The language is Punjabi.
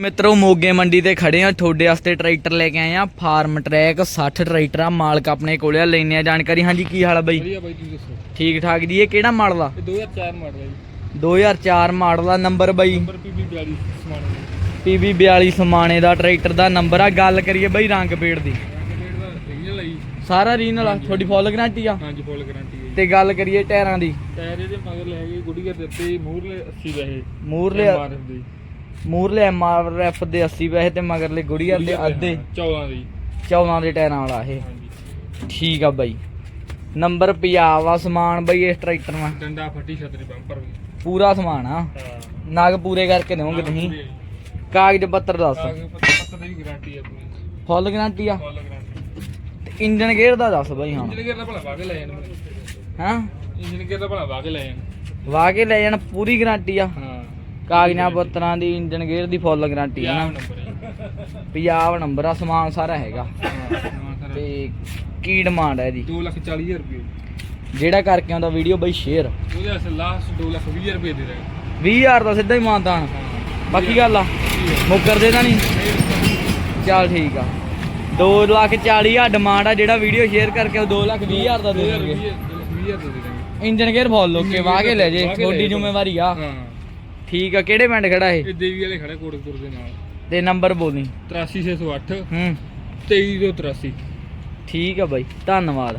ਮਿੱਤਰੋ ਮੋਗੇ ਮੰਡੀ ਤੇ ਖੜੇ ਆ। ਤੁਹਾਡੇ ਵਾਸਤੇ ਟਰੈਕਟਰ ਲੈ ਕੇ ਆਏ ਆ। ਫਾਰਮ ਟਰੈਕ 60 ਟਰੈਕਟਰ ਆ। ਮਾਲਕ ਆਪਣੇ ਕੋਲੇ ਆ। ਲੈਣੇ ਆ ਜਾਣਕਾਰੀ। ਹਾਂਜੀ ਕੀ ਹਾਲ ਆ ਬਾਈ? ਵਧੀਆ ਬਾਈ ਤੁਸੀਂ ਦੱਸੋ? ਠੀਕ ਠਾਕ ਜੀ। ਇਹ ਕਿਹੜਾ ਮਾਡਲ ਆ? ਇਹ 2004 ਮਾਡਲ ਹੈ ਜੀ। 2004 ਮਾਡਲ ਆ। ਨੰਬਰ ਬਾਈ? ਨੰਬਰ PB 42 ਸਮਾਨ PB 42 ਸਮਾਣੇ ਦਾ ਟਰੈਕਟਰ ਦਾ ਨੰਬਰ ਆ। ਗੱਲ ਕਰੀਏ ਬਾਈ ਰੰਗ ਪੇੜ ਦੀ। ਸਾਰਾ ਰੀਨਲ ਆ। ਤੁਹਾਡੀ ਫੁੱਲ ਗਾਰੰਟੀ ਆ? ਹਾਂਜੀ ਫੁੱਲ ਗਾਰੰਟੀ ਹੈ ਤੇ ਗੱਲ ਕਰੀਏ ਟਾਇਰਾਂ ਦੀ? ਟਾਇਰ ਇਹਦੇ ਮਗਰ ਲੈ ਗਏ ਗੁੱਡੀਆਂ ਦੇ ਉੱਤੇ ਮੂਰਲੇ 80 ਵੈਸੇ ਦੇ। ਮੂਰਲੇ ਐਮਆਰਐਫ ਦੇ 80 ਪੈਸੇ ਤੇ ਮਗਰਲੇ ਗੁੜੀਆ ਦੇ ਅੱਧੇ। 14 ਦੀ। 14 ਦੇ ਟਾਇਰਾਂ ਵਾਲਾ ਇਹ। ਠੀਕ ਆ ਬਾਈ। ਨੰਬਰ ਪੰਜਾਬ ਆ ਸਮਾਨ ਬਈ ਇਸ ਟਰੈਕਟਰ ਨਾਲ। ਡੰਡਾ ਫੱਟੀ ਛਤਰੀ ਬੰਪਰ ਵੀ। ਪੂਰਾ ਸਮਾਨ ਆ। ਹਾਂ। ਨਗ ਪੂਰੇ ਕਰਕੇ ਦੇਵੋਗੇ ਤੁਸੀਂ। ਕਾਗਜ਼ ਪੱਤਰ ਦੱਸ। ਕਾਗਜ਼ ਪੱਤਰ ਦੀ ਵੀ ਗਾਰੰਟੀ ਹੈ ਆਪਣੀ ਫੁੱਲ ਗਾਰੰਟੀ ਆ। ਫੁੱਲ ਗਾਰੰਟੀ ਤੇ ਇੰਜਨ ਗੇਅਰ ਦਾ ਦੱਸ ਬਾਈ ਹੁਣ ਇੰਜਨ ਗੇਅਰ ਦਾ ਭਲਾ ਵਾਗੇ ਲੈ ਜਾਣ। ਹਾਂ? ਇੰਜਨ ਗੇਅਰ ਦਾ ਭਲਾ ਵਾਗੇ ਲੈ ਜਾਣ। ਵਾ ਕੇ ਲੈ ਜਾਣ ਪੂਰੀ ਗਾਰੰਟੀ ਆ। ਹਾਂ। ਕਾਗਜ਼ਾਂ ਪੱਤਰਾਂ ਦੀ ਇੰਜਨ ਗੇਅਰ ਦੀ ਫੁੱਲ ਗਾਰੰਟੀ ਯਾਰ ਨਾ। ਹੈ। ਪੰਜਾਬ ਨੰਬਰ ਆ ਸਮਾਨ ਸਾਰਾ ਹੈਗਾ। ਹਾਂ ਤੇ ਕੀ ਡਿਮਾਂਡ ਹੈ ਇਹਦੀ? 2 ਲੱਖ 40 ਹਜ਼ਾਰ ਰੁਪਏ। ਜਿਹੜਾ ਕਰਕੇ ਆਉਂਦਾ ਵੀਡੀਓ ਬਈ ਸ਼ੇਅਰ ਉਹਦੇ ਅਸਲ ਲਾਸਟ 2 ਲੱਖ 20 ਹਜ਼ਾਰ ਰੁਪਏ ਦੇ ਰਹੇ। 20000 ਦਾ ਸਿੱਧਾ ਹੀ ਮਾਨਦਾਨ ਹਾਂ ਬਾਕੀ ਗੱਲ ਆ ਮੁੱਕਰ ਦੇ ਤਾਂ ਨਹੀਂ। ਚੱਲ ਠੀਕ ਆ। 2 ਲੱਖ 40 ਹਜ਼ਾਰ ਡਿਮਾਂਡ ਆ ਜਿਹੜਾ ਵੀਡੀਓ ਸ਼ੇਅਰ ਕਰਕੇ ਉਹ 2 ਲੱਖ 20 ਹਜ਼ਾਰ ਦਾ ਦੇ ਦੇਣਗੇ। 20 ਹਜ਼ਾਰ ਦੇ ਦੇਣਗੇ। ਇੰਜਨ ਗੇਅਰ ਫੁੱਲ ਓਕੇ ਵਾਹ ਕੇ ਲੈ ਜੇ ਤੁਹਾਡੀ। ਜ਼ਿੰਮੇਵਾਰੀ ਆ। ਹਾਂ। ਠੀਕ ਆ ਕਿਹੜੇ ਪਿੰਡ ਖੜਾ ਇਹ? ਇਹ ਦੇਵੀ ਵਾਲੇ ਖੜੇ ਕੋਟਕਪੁਰ ਦੇ ਨਾਲ। ਤੇ ਨੰਬਰ ਬੋਲੀ। 83608 ਹੂੰ। 2383 ਠੀਕ ਆ ਬਾਈ ਧੰਨਵਾਦ।